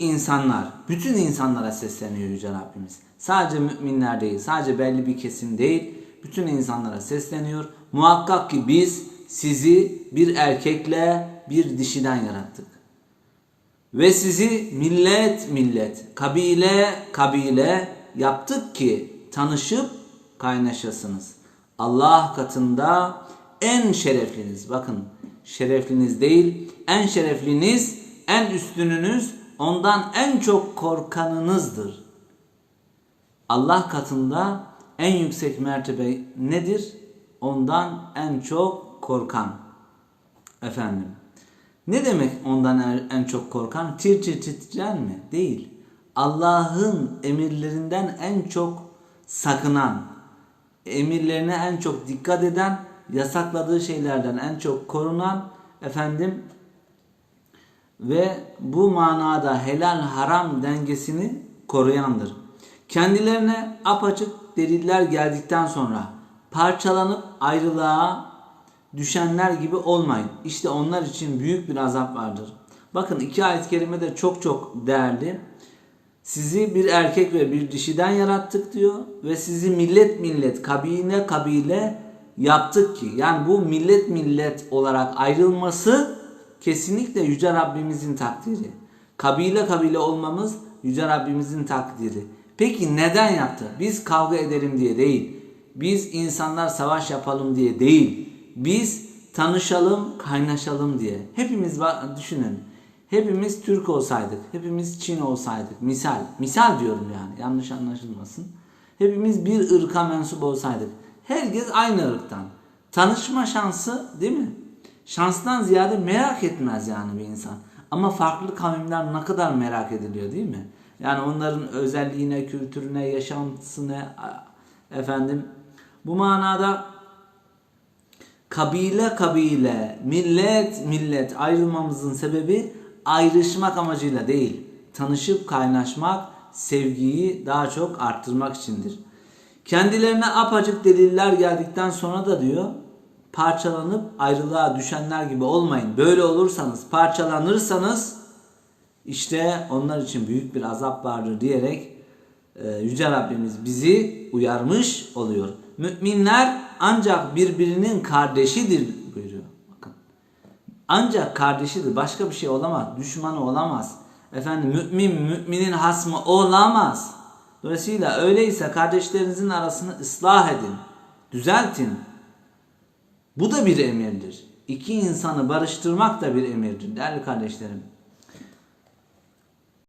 insanlar, bütün insanlara sesleniyor Yüce Rabbimiz. Sadece müminler değil, sadece belli bir kesim değil, bütün insanlara sesleniyor. Muhakkak ki biz sizi bir erkekle bir dişiden yarattık. Ve sizi millet millet, kabile kabile yaptık ki tanışıp kaynaşasınız. Allah katında en şerefliniz, bakın şerefliniz değil, en şerefliniz, en üstününüz, ondan en çok korkanınızdır. Allah katında en yüksek mertebe nedir? Ondan en çok korkan. Efendim. Ne demek ondan en- en çok korkan? Tir tir titrer mi? Değil. Allah'ın emirlerinden en çok sakınan, emirlerine en çok dikkat eden, yasakladığı şeylerden en çok korunan, efendim ve bu manada helal haram dengesini koruyandır. Kendilerine apaçık deliller geldikten sonra parçalanıp ayrılığa düşenler gibi olmayın. İşte onlar için büyük bir azap vardır. Bakın iki ayet-i kerime de çok çok değerli. Sizi bir erkek ve bir dişiden yarattık diyor ve sizi millet millet, kabile kabile yaptık ki. Yani bu millet millet olarak ayrılması kesinlikle Yüce Rabbimizin takdiri. Kabile kabile olmamız Yüce Rabbimizin takdiri. Peki neden yaptı? Biz kavga edelim diye değil. Biz insanlar savaş yapalım diye değil. Biz tanışalım, kaynaşalım diye. Hepimiz düşünün. Hepimiz Türk olsaydık, hepimiz Çin olsaydık, misal, misal diyorum yani yanlış anlaşılmasın. Hepimiz bir ırka mensup olsaydık, herkes aynı ırktan. Tanışma şansı değil mi? Şanstan ziyade merak etmez yani bir insan. Ama farklı kavimler ne kadar merak ediliyor değil mi? Yani onların özelliğine, kültürüne, yaşantısına efendim bu manada kabile kabile, millet millet ayrılmamızın sebebi ayrışmak amacıyla değil. Tanışıp kaynaşmak, sevgiyi daha çok arttırmak içindir. Kendilerine apacık deliller geldikten sonra da diyor parçalanıp ayrılığa düşenler gibi olmayın. Böyle olursanız, parçalanırsanız işte onlar için büyük bir azap vardır diyerek e, Yüce Rabbimiz bizi uyarmış oluyor. Müminler ancak birbirinin kardeşidir buyuruyor. Bakın. Ancak kardeşidir. Başka bir şey olamaz. Düşmanı olamaz. Efendim mümin müminin hasmı olamaz. Dolayısıyla öyleyse kardeşlerinizin arasını ıslah edin. Düzeltin. Bu da bir emirdir. İki insanı barıştırmak da bir emirdir değerli kardeşlerim.